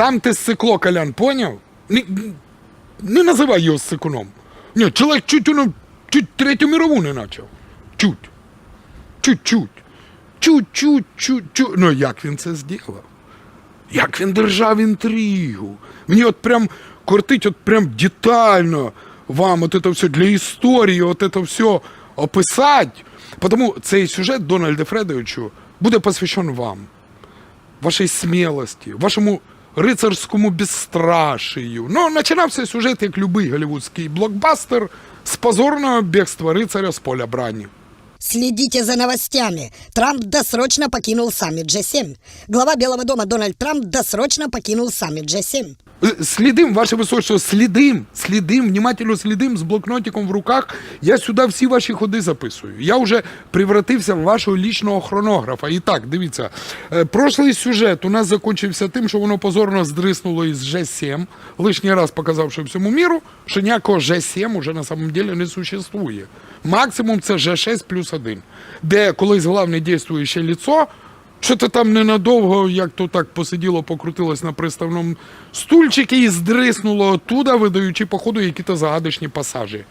Сам ти сцикло, Колян, поняв? Не, не називай його сцикуном. Ні, чоловік чуть, ну, чуть третю мирову не почав. Чуть. Чуть-чуть. Чуть-чуть, чуть-чуть. Ну як він це зробив? Як він держав інтригу. Мені от прям кортить, от прям детально вам от это все для історії, от это все описати. Тому цей сюжет Дональда Фредовичу буде посвящен вам, вашій смілості, вашому рицарському безстрашію. Ну, починався сюжет як любий голівудський блокбастер з позорного бігства рицаря з поля брані. Следите за новостями. Трамп досрочно покинул саммит G7. Глава Белого дома Дональд Трамп досрочно покинул саммит G7. Е, Слідим, ваше височество, слідим, слідим, внимательно слідим з блокнотиком в руках. Я сюди всі ваші ходи записую. Я вже превратився в вашого лічного хронографа. І так, дивіться, е, прошлий сюжет у нас закінчився тим, що воно позорно здриснуло із G7, лишній раз показавши всьому міру, що ніякого G7 уже на самом деле не существує. Максимум це G6 плюс 1, де колись головне дійствуюче ліцо що то там ненадовго, як то так посиділо, покрутилось на приставному стульчикі і здриснуло оттуда, видаючи, походу, які-то загадочні пасажі.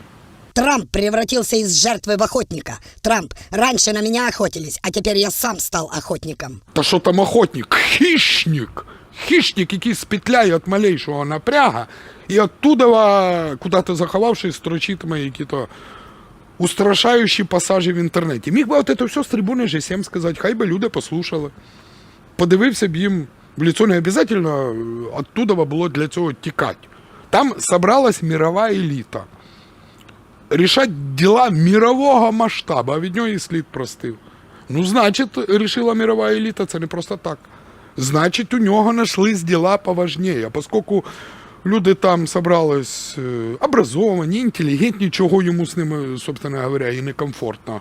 Трамп превратился из жертвы в охотника. Трамп, раньше на меня охотились, а теперь я сам стал охотником. Та що там охотник? Хищник! Хищник, який спетляє від малейшого напряга, і оттуда, куди-то заховавшись, строчитиме які-то устрашаючі пасажі в інтернеті. Міг би от це все з трибуни G7 сказати, хай би люди послухали. Подивився б їм в лицо не обов'язково оттуда було для цього тікати. Там собралась мірова еліта. Рішать діла мірового масштабу, а від нього і слід простив. Ну, значить, рішила мірова еліта, це не просто так. Значить, у нього нашлись діла поважніє, оскільки люди там собрались е, образовані, інтелігентні, чого йому з ними, собственно говоря, і некомфортно.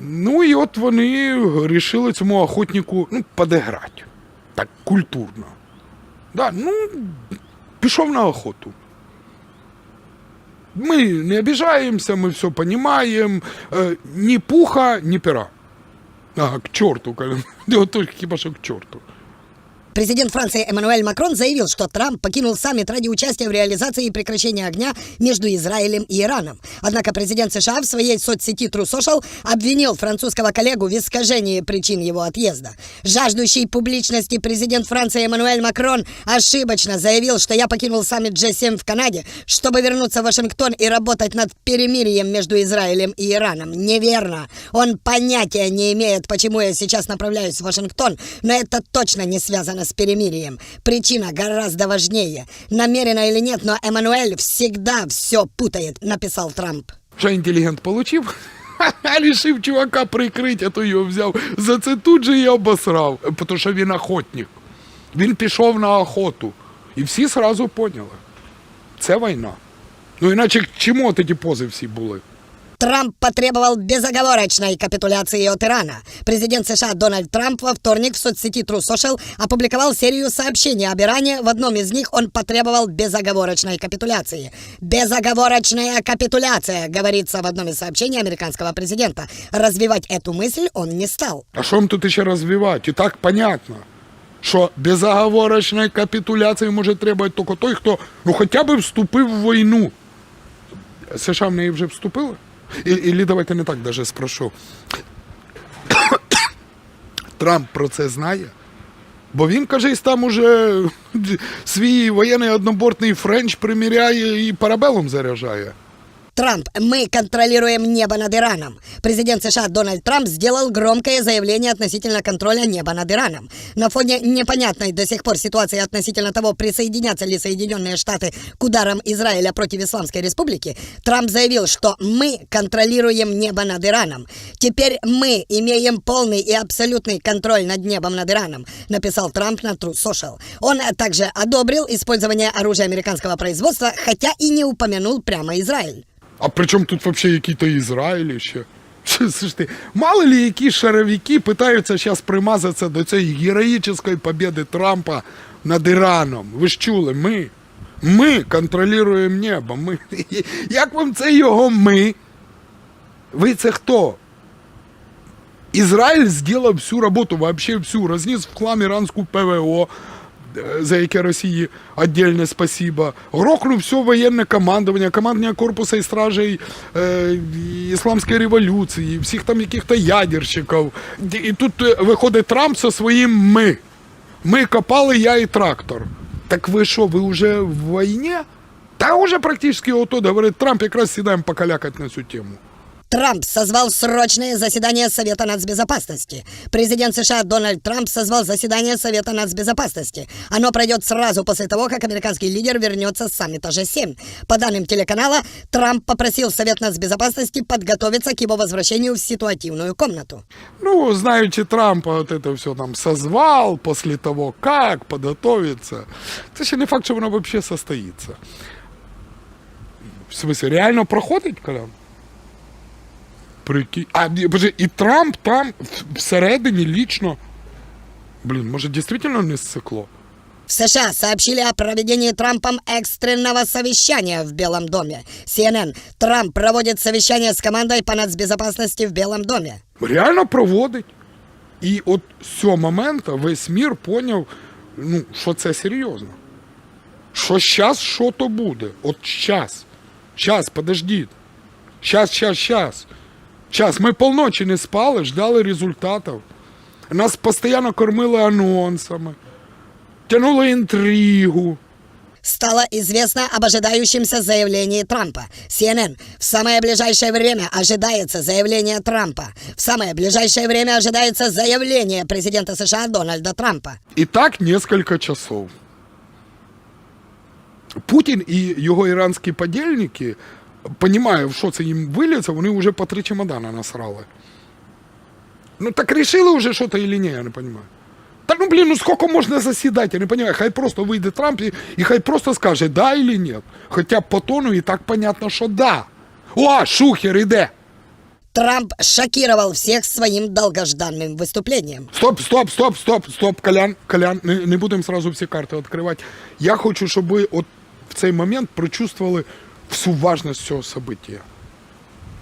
Ну і от вони вирішили цьому охотнику ну, подиграти. Так, культурно. Да, ну, пішов на охоту. Мы не обижаемся, мы все понимаем. Э, ни пуха, ни пера. А, к черту, Колин. Вот только хіба що к черту. Президент Франции Эммануэль Макрон заявил, что Трамп покинул саммит ради участия в реализации и прекращения огня между Израилем и Ираном. Однако президент США в своей соцсети True Social обвинил французского коллегу в искажении причин его отъезда. Жаждущий публичности президент Франции Эммануэль Макрон ошибочно заявил, что я покинул саммит G7 в Канаде, чтобы вернуться в Вашингтон и работать над перемирием между Израилем и Ираном. Неверно. Он понятия не имеет, почему я сейчас направляюсь в Вашингтон, но это точно не связано с перемирием. Причина гораздо важнее. Намеренно или нет, но Эммануэль всегда все путает, написал Трамп. Що інтелігент получив? А рішив чувака прикрити, а то його взяв. За це тут же і обосрав. Тому що він охотник. Він пішов на охоту. І всі сразу поняли. Це війна. Ну іначе к чому ті пози всі були? Трамп потребовал безоговорочной капитуляции от Ирана. Президент США Дональд Трамп во вторник в соцсети True Social опубликовал серию сообщений об Иране. В одном из них он потребовал безоговорочной капитуляции. Безоговорочная капитуляция, говорится в одном из сообщений американского президента. Развивать эту мысль он не стал. А що вам тут ще розвивати? І так понятно, що безоговорочної капітуляції може требувати тільки той, хто ну, хоча б вступив в війну. США в неї вже вступили? І, і давайте не так даже спрошу. Трамп про це знає? Бо він, кажись, там уже свій воєнний однобортний френч приміряє і парабелом заряджає. Трамп, мы контролируем небо над Ираном. Президент США Дональд Трамп сделал громкое заявление относительно контроля неба над Ираном. На фоне непонятной до сих пор ситуации относительно того, присоединятся ли Соединенные Штаты к ударам Израиля против Исламской Республики, Трамп заявил, что мы контролируем небо над Ираном. Теперь мы имеем полный и абсолютный контроль над небом над Ираном, написал Трамп на True Social. Он также одобрил использование оружия американского производства, хотя и не упомянул прямо Израиль. А при чому тут взагалі який-то Ізраїль ще? Слушайте, мало ли які шаровики питаються зараз примазатися до цієї героїчної побіди Трампа над Іраном. Ви ж чули, ми. Ми контролюємо небо. Ми. Як вам це його ми? Ви це хто? Ізраїль зробив всю роботу, вообще всю, розніс в хлам іранську ПВО, за яке Росії віддільне спасіба. Грохнув все воєнне командування, командування корпусу і стражей е, Ісламської революції, всіх там яких-то ядерщиків. І тут е, виходить Трамп зі своїм ми. Ми копали, я і трактор. Так ви що, ви вже в війні? Та уже практично отут, говорить Трамп, якраз сідаємо покалякати на цю тему. Трамп созвал срочное заседание Совета нацбезопасности. Президент США Дональд Трамп созвал заседание Совета нацбезопасности. Оно пройдет сразу после того, как американский лидер вернется с саммита G7. По данным телеканала, Трамп попросил Совет нацбезопасности подготовиться к его возвращению в ситуативную комнату. Ну, знаючи Трампа, вот это все там созвал после того, как подготовиться. Це ще не факт, що воно взагалі состоїться. В смысле, реально проходить, Колян? Прикинь. А, ні, подожди, і Трамп там в- всередині лічно. Блін, може дійсно не ссекло? В США сообщили о проведении Трампом экстренного совещания в Белом доме. CNN. Трамп проводит совещание с командой по нацбезопасности в Белом доме. Реально проводить. І от з цього моменту весь мір поняв, ну, що це серйозно. Що щас що то буде. От щас. Щас, подождіть. Щас, щас, щас. Щас. Ми полночі не спали, ждали результатів. Нас постійно кормили анонсами, тянули інтригу. Стало известно об ожидающемся заявлении Трампа. CNN. В самое ближайшее время ожидается заявление Трампа. В самое ближайшее время ожидается заявление президента США Дональда Трампа. І так несколько часов. Путін і його іранські подільники, понімає, в що це їм виліться, вони вже по три чемодана насрали. Ну так рішили вже що то или ні, я не розумію. Та ну блін, ну скільки можна засідати, я не розумію. Хай просто вийде Трамп і, і хай просто скаже, да или ні. Хоча по тону і так понятно, що да. О, шухер іде. Трамп шокировал всех своим долгожданным выступлением. Стоп, стоп, стоп, стоп, стоп, Колян, Колян, не, не будемо сразу всі карти відкривати. Я хочу, щоб ви от в цей момент прочувствували всю важність цього события.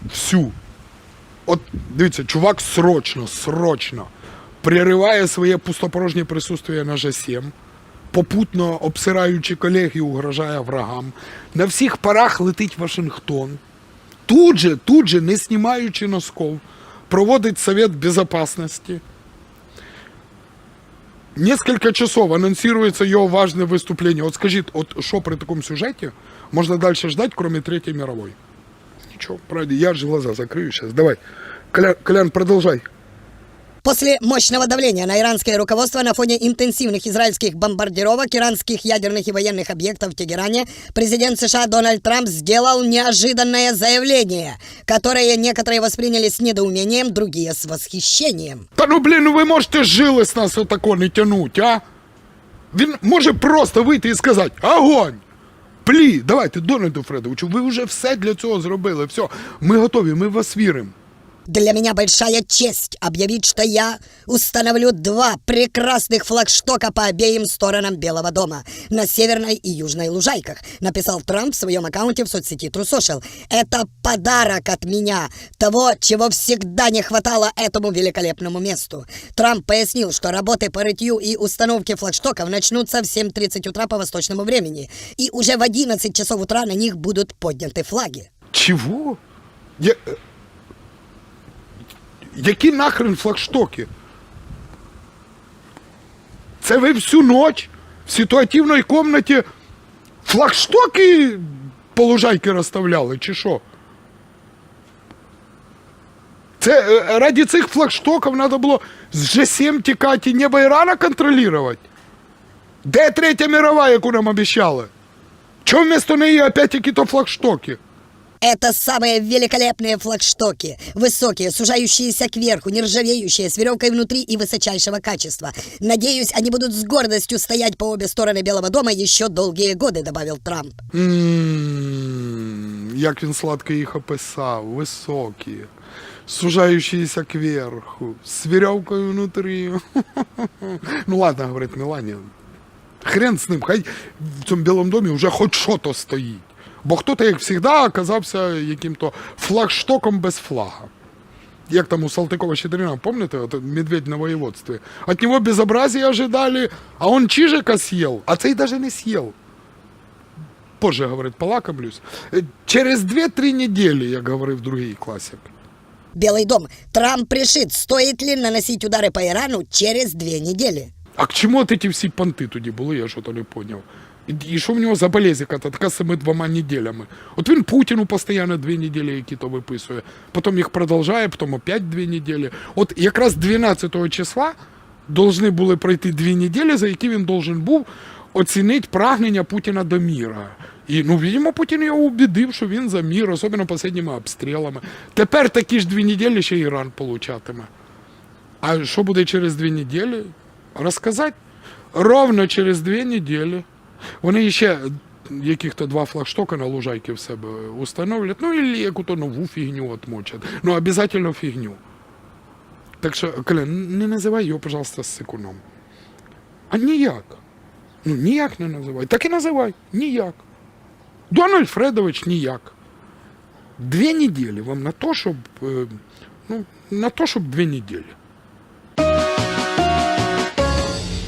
Всю. От дивіться, чувак срочно, срочно перериває своє пустопорожнє присутствие на G7, попутно обсираючи колег і угрожає врагам. На всіх парах летить Вашингтон. Тут же, тут же, не знімаючи носков, проводить Совет Безопасности. Несколько часов анонсируется его важное выступление. Вот скажи, вот что при таком сюжете можно дальше ждать, кроме Третьей мировой? Ничего, правда, я же глаза закрою сейчас. Давай, Колян, продолжай. После мощного давления на иранское руководство на фоне интенсивных израильских бомбардировок иранских ядерных и военных объектов в Тегеране, президент США Дональд Трамп сделал неожиданное заявление, которое некоторые восприняли с недоумением, другие с восхищением. Та ну блін, ну ви можете жили з нас отако не тянуть, а? Він може просто вийти і сказати Огонь! Плі, давайте, Дональду Фредовичу, ви вже все для цього зробили. Все, ми готові, ми в вас віримо. Для меня большая честь объявить, что я установлю два прекрасных флагштока по обеим сторонам Белого дома на северной и южной лужайках, написал Трамп в своем аккаунте в соцсети Social. Это подарок от меня, того, чего всегда не хватало этому великолепному месту. Трамп пояснил, что работы по рытью и установке флагштоков начнутся в 7.30 утра по восточному времени, и уже в 11 часов утра на них будут подняты флаги. Чего? Я... Які нахрен флагштоки? Це ви всю ніч в ситуативній кімнаті флагштоки по лужайки розставляли, чи що? Це е, раді цих флагштоків треба було з G7 тікати небо Ірана контролювати. Де третя мирова, яку нам обіцяли? Чому вместо неї опять якісь флагштоки? Это самые великолепные флагштоки. Высокие, сужающиеся кверху, нержавеющие, с веревкой внутри и высочайшего качества. Надеюсь, они будут с гордостью стоять по обе стороны Белого дома еще долгие годы, добавил Трамп. М, Як він сладко їх описав, високі, сужаючіся кверху, з вірьовкою внутрі. Ну ладно, говорить Меланія. Хрен з ним, хай в цьому білому домі вже хоч що-то стоїть. Бо хто-то, як завжди, оказався яким-то флагштоком без флага. як там у Салтыкова Щедрина, помните, от медведь на воєводстві? От него безобразия ожидали, а он чижика съел, а цей даже не съел. Позже, говорить, полакомлюсь. Е, Через 2-3 недели, як говорив другий класик. Белый дом. Трамп решит, стоит ли наносить удары по Ирану через две недели. А к чому от ці всі понти тоді були, я що то не поняв. І, що в нього за болезіка та така цими двома неділями? От він Путіну постійно дві неділі, які то виписує, потім їх продовжує, потім опять дві неділі. От якраз 12 числа должны були пройти дві неділі, за які він должен був оцінити прагнення Путіна до міра. І, ну, видимо, Путін його убедив, що він за мір, особливо останніми обстрілами. Тепер такі ж дві неділі ще Іран получатиме. А що буде через дві неділі? Розказати? Ровно через дві неділі. Вони ще яких-то два флагштока на лужайці в себе установлять, ну і яку-то нову фігню отмочать. Ну, обов'язково фігню. Так що, Коля, не називай його, пожалуйста, сикуном. А ніяк. Ну, ніяк не називай. Так і називай. Ніяк. Дональд Фредович ніяк. Дві неділі вам на то, щоб. е, Ну, на то, щоб дві неділі.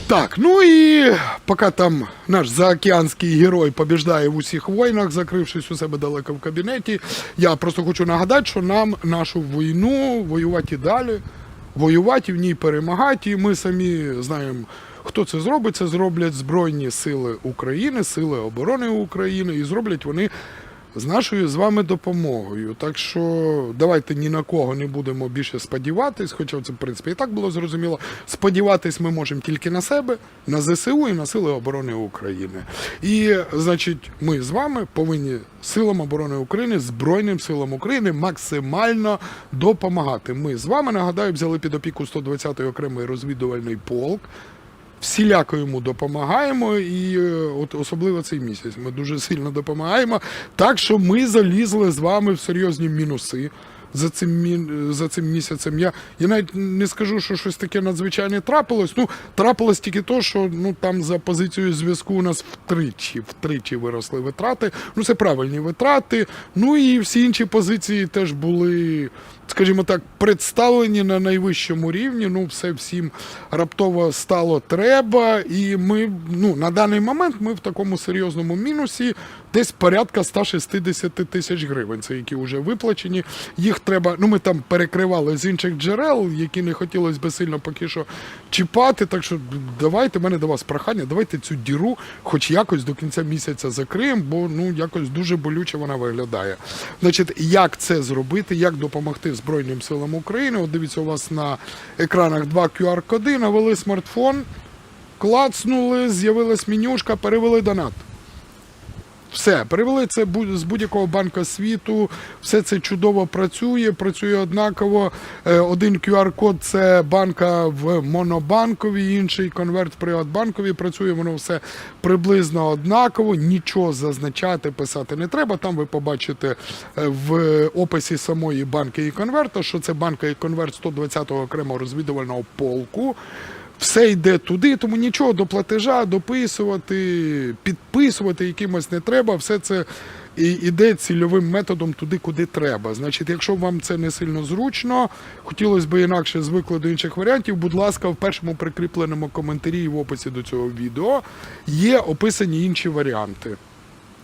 Так, ну і поки там наш заокеанський герой побіждає в усіх війнах, закрившись у себе далеко в кабінеті, я просто хочу нагадати, що нам нашу війну воювати і далі, воювати і в ній перемагати. І ми самі знаємо, хто це зробить. Це зроблять Збройні Сили України, Сили оборони України, і зроблять вони з нашою з вами допомогою. Так що давайте ні на кого не будемо більше сподіватись, хоча це в принципі і так було зрозуміло. Сподіватись ми можемо тільки на себе, на ЗСУ і на Сили оборони України. І значить, ми з вами повинні силам оборони України, Збройним силам України максимально допомагати. Ми з вами нагадаю, взяли під опіку 120-й окремий розвідувальний полк всіляко йому допомагаємо, і е, от особливо цей місяць ми дуже сильно допомагаємо. Так що ми залізли з вами в серйозні мінуси. За цим за цим місяцем я, я навіть не скажу, що щось таке надзвичайне трапилось. Ну трапилось тільки то, що ну там за позицією зв'язку у нас втричі, втричі виросли витрати. Ну це правильні витрати. Ну і всі інші позиції теж були, скажімо так, представлені на найвищому рівні. Ну, все всім раптово стало треба. І ми ну на даний момент ми в такому серйозному мінусі. Десь порядка 160 тисяч гривень, це які вже виплачені. Їх треба, ну ми там перекривали з інших джерел, які не хотілося би сильно поки що чіпати. Так що давайте в мене до вас прохання, давайте цю діру хоч якось до кінця місяця закриємо, бо ну якось дуже болюче вона виглядає. Значить, як це зробити, як допомогти Збройним силам України? От дивіться, у вас на екранах два QR-коди, навели смартфон, клацнули, з'явилась менюшка, перевели донат. Все, перевели це з будь-якого банка світу, все це чудово працює, працює однаково. Е, Один QR-код це банка в Монобанковій, інший конверт в Приватбанковій. Працює воно все приблизно однаково. Нічого зазначати, писати не треба. Там ви побачите е, в описі самої банки і конверта, що це банка і конверт 120-го окремого розвідувального полку. Все йде туди, тому нічого до платежа дописувати, підписувати якимось не треба. Все це йде цільовим методом туди, куди треба. Значить, якщо вам це не сильно зручно, хотілося б інакше звикли до інших варіантів. Будь ласка, в першому прикріпленому коментарі і в описі до цього відео є описані інші варіанти.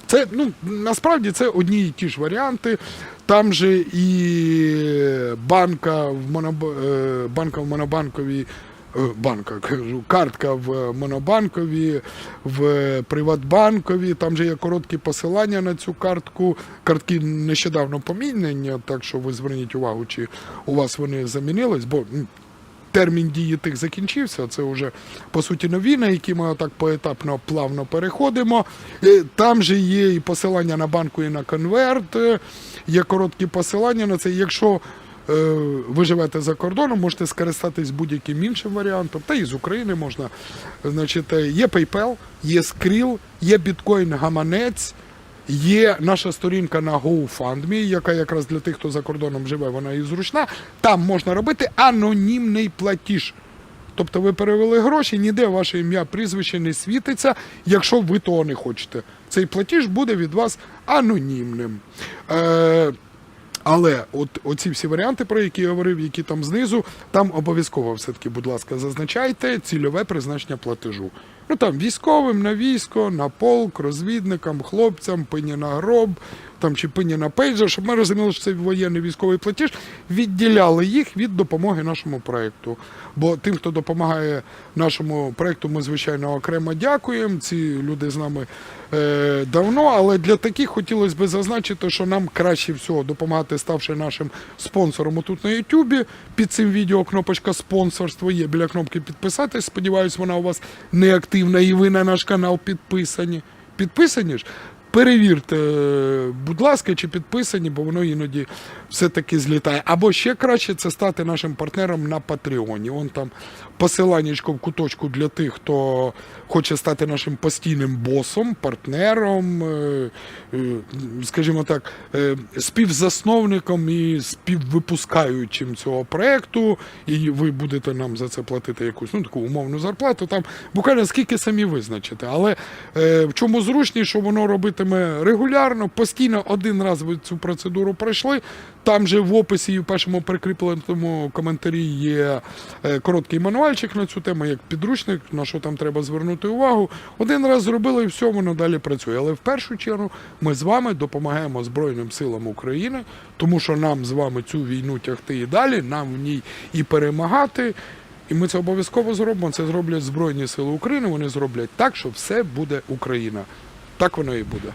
Це ну насправді це одні і ті ж варіанти. Там же і банка в моноб... е, банка в монобанковій. Е, Банка кажу, картка в Монобанкові, в Приватбанкові. Там же є короткі посилання на цю картку. Картки нещодавно помінені, так що ви зверніть увагу, чи у вас вони замінились, бо термін дії тих закінчився. Це вже по суті нові, на які ми отак поетапно плавно переходимо. Е, Там же є і посилання на банку, і на конверт. е, Є короткі посилання на це. Якщо ви живете за кордоном, можете скористатись будь-яким іншим варіантом, та і з України можна. Значить, е, є PayPal, є Skrill, є біткоін гаманець. Є наша сторінка на GoFundMe, яка якраз для тих, хто за кордоном живе, вона і зручна. Там можна робити анонімний платіж. Тобто ви перевели гроші, ніде ваше ім'я, прізвище не світиться, якщо ви того не хочете. Цей платіж буде від вас анонімним. Е, Але от оці всі варіанти, про які я говорив, які там знизу, там обов'язково все-таки, будь ласка, зазначайте цільове призначення платежу. Ну там військовим на військо, на полк, розвідникам, хлопцям, пині на гроб, там чи пині на пейджер, щоб ми розуміли, що це воєнний військовий платіж, відділяли їх від допомоги нашому проекту. Бо тим, хто допомагає нашому проекту, ми звичайно окремо дякуємо. Ці люди з нами давно, але для таких хотілося б зазначити, що нам краще всього допомагати, ставши нашим спонсором тут на Ютубі. Під цим відео кнопочка спонсорство є біля кнопки підписатись. Сподіваюсь, вона у вас не активна і ви на наш канал підписані. Підписані ж? Перевірте, будь ласка, чи підписані, бо воно іноді все-таки злітає. Або ще краще це стати нашим партнером на Патреоні. Он там посиланнячко в куточку для тих, хто хоче стати нашим постійним босом, партнером, е, е, скажімо так, е, співзасновником і співвипускаючим цього проекту. І ви будете нам за це платити якусь ну, таку умовну зарплату. Там буквально скільки самі визначите. Але в чому зручніше, що воно робитиме регулярно, постійно один раз ви цю процедуру пройшли. Там же в описі і в першому прикріпленому коментарі є е, короткий мануальчик на цю тему, як підручник, на що там треба звернути увагу. Один раз зробили і все, воно далі працює. Але в першу чергу ми з вами допомагаємо Збройним силам України, тому що нам з вами цю війну тягти і далі, нам в ній і перемагати. І ми це обов'язково зробимо. Це зроблять Збройні Сили України. Вони зроблять так, що все буде Україна. Так воно і буде.